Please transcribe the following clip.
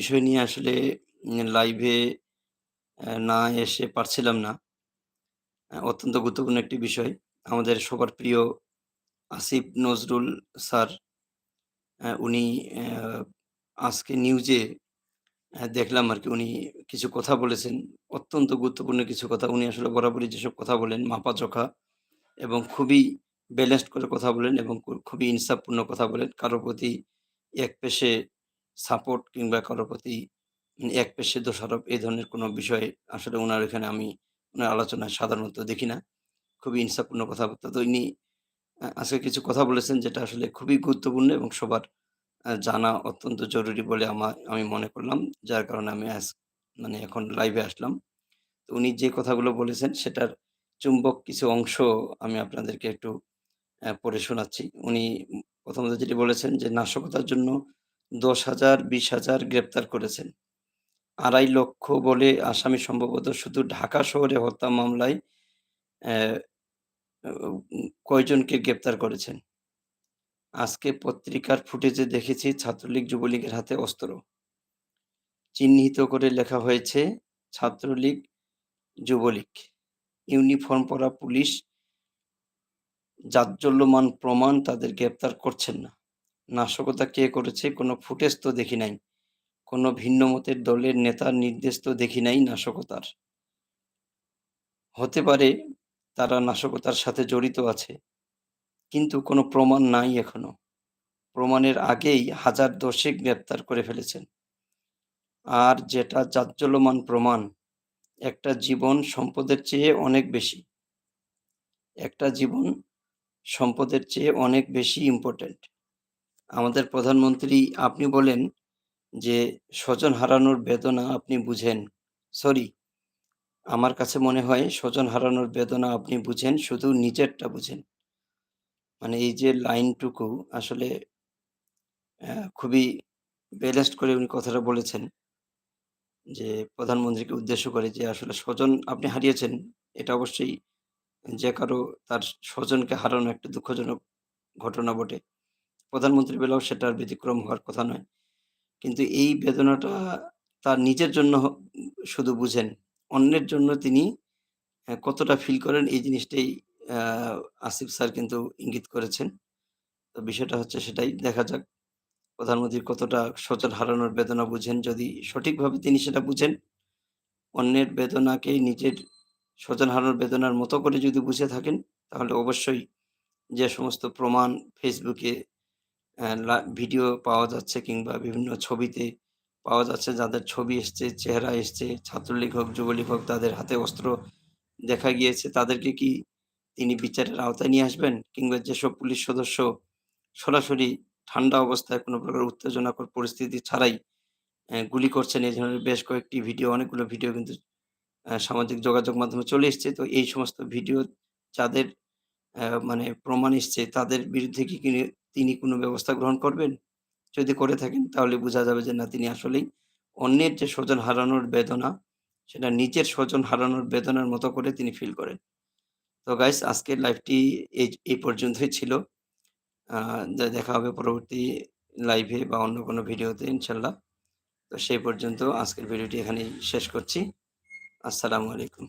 বিষয় নিয়ে আসলে লাইভে না এসে পারছিলাম না। অত্যন্ত গুরুত্বপূর্ণ একটি বিষয়। আমাদের সবার প্রিয় আসিফ নজরুল স্যার উনি আজকে নিউজে দেখলাম আর কি, উনি কিছু কথা বলেছেন। অত্যন্ত গুরুত্বপূর্ণ কিছু কথা। উনি আসলে বরাবরই যেসব কথা বলেন, মাপা-চোখা এবং খুবই ব্যালেন্সড করে কথা বলেন এবং খুবই ইনসাফপূর্ণ কথা বলেন। কারও প্রতি একপেশে সাপোর্ট কিংবা কারও প্রতি উম একপেশে দোষারোপ এই ধরনের কোনো বিষয় আসলে ওনার এখানে আমি ওনার আলোচনায় সাধারণত দেখি না। খুবই ইনসাফপূর্ণ কথাবার্তা। তো ইনি আজকে কিছু কথা বলেছেন যেটা আসলে খুবই গুরুত্বপূর্ণ এবং সবার জানা অত্যন্ত জরুরি বলে আমার আমি মনে করলাম। যার কারণে আমি আজ মানে এখন লাইভে আসলাম। তো উনি যে কথাগুলো বলেছেন সেটার চুম্বক কিছু অংশ আমি আপনাদেরকে একটু পড়ে শোনাচ্ছি। উনি প্রথমত যেটি বলেছেন যে নাশকতার জন্য ১০,০০০, ২০,০০০ গ্রেপ্তার করেছেন। ২.৫ লক্ষ বলে আসামি সম্ভবত শুধু ঢাকা শহরে হত্যা মামলায় কয়জনকে গ্রেপ্তার করেছেন? আজকে পত্রিকার ফুটেজে দেখেছি ছাত্রলীগ, যুবলীগের হাতে অস্ত্র। চিহ্নিত করে লেখা হয়েছে ছাত্রলীগ, যুবলীগ। ইউনিফর্ম পরা পুলিশ জাজ্জল্যমান প্রমাণ তাদের গ্রেপ্তার করছেন না। নাশকতা কে করেছে কোনো ফুটেজ তো দেখি নাই। কোনো ভিন্ন মতের দলের নেতার নির্দেশ তো দেখি নাই নাশকতার। হতে পারে তারা নাশকতার সাথে জড়িত আছে। কিন্তু কোনো প্রমাণ নাই এখনও। প্রমাণের আগেই হাজার দশেক গ্রেপ্তার করে ফেলেছেন। আর যেটা জাজ্জল্যমান প্রমাণ, একটা জীবন সম্পদের চেয়ে অনেক বেশি। একটা জীবন সম্পদের চেয়ে অনেক বেশি ইম্পোর্টেন্ট। আমাদের প্রধানমন্ত্রী আপনি বলেন যে স্বজন হারানোর বেদনা আপনি বুঝেন। সরি, আমার কাছে মনে হয় স্বজন হারানোর বেদনা আপনি বুঝেন, শুধু নিজেরটা বুঝেন। মানে এই যে লাইনটুকু আসলে খুবই ব্যালেন্সড করে উনি কথাটা বলেছেন। যে প্রধানমন্ত্রীকে উদ্দেশ্য করে যে আসলে স্বজন আপনি হারিয়েছেন। এটা অবশ্যই যে কারও তার স্বজনকে হারানো একটা দুঃখজনক ঘটনা বটে। প্রধানমন্ত্রীর বেলাও সেটা আর ব্যতিক্রম হওয়ার কথা নয়। কিন্তু এই বেদনাটা তার নিজের জন্য শুধু বুঝেন। অন্যের জন্য তিনি কতটা ফিল করেন এই জিনিসটাই আসিফ স্যার কিন্তু ইঙ্গিত করেছেন। তো বিষয়টা হচ্ছে সেটাই। দেখা যাক প্রধানমন্ত্রী কতটা স্বজন হারানোর বেদনা বুঝেন। যদি সঠিকভাবে তিনি সেটা বুঝেন, অন্যের বেদনাকে নিজের স্বজন হারানোর বেদনার মতো করে যদি বুঝে থাকেন, তাহলে অবশ্যই যে সমস্ত প্রমাণ ফেসবুকে ভিডিও পাওয়া যাচ্ছে কিংবা বিভিন্ন ছবিতে পাওয়া যাচ্ছে যাদের ছবি এসছে, চেহারা এসছে, ছাত্রলীগ হোক, যুবলীগ হোক তাদের হাতে অস্ত্র দেখা গিয়েছে তাদেরকে কি তিনি বিচারের আওতায় নিয়ে আসবেন? কিংবা যেসব পুলিশ সদস্য সরাসরি ঠান্ডা অবস্থায় কোনো প্রকার উত্তেজনাকর পরিস্থিতি ছাড়াই গুলি করছেন এই ধরনের বেশ কয়েকটি ভিডিও অনেকগুলো ভিডিও কিন্তু সামাজিক যোগাযোগ মাধ্যমে চলে এসছে। তো এই সমস্ত ভিডিও যাদের মানে প্রমাণ এসছে তাদের বিরুদ্ধে কি তিনি কোনো ব্যবস্থা গ্রহণ করবেন? যদি করে থাকেন তাহলে বোঝা যাবে যে না তিনি আসলেই অন্যের যে স্বজন হারানোর বেদনা, সেটা নিজের স্বজন হারানোর বেদনার মতো করে তিনি ফিল করেন। তো গাইস আজকের লাইভটি এই এই পর্যন্তই ছিল। দে দেখা হবে পরবর্তী লাইভে বা অন্য কোনো ভিডিওতে ইনশাল্লাহ তো সেই পর্যন্ত আজকের ভিডিওটি এখানেই শেষ করছি। আসসালামু আলাইকুম।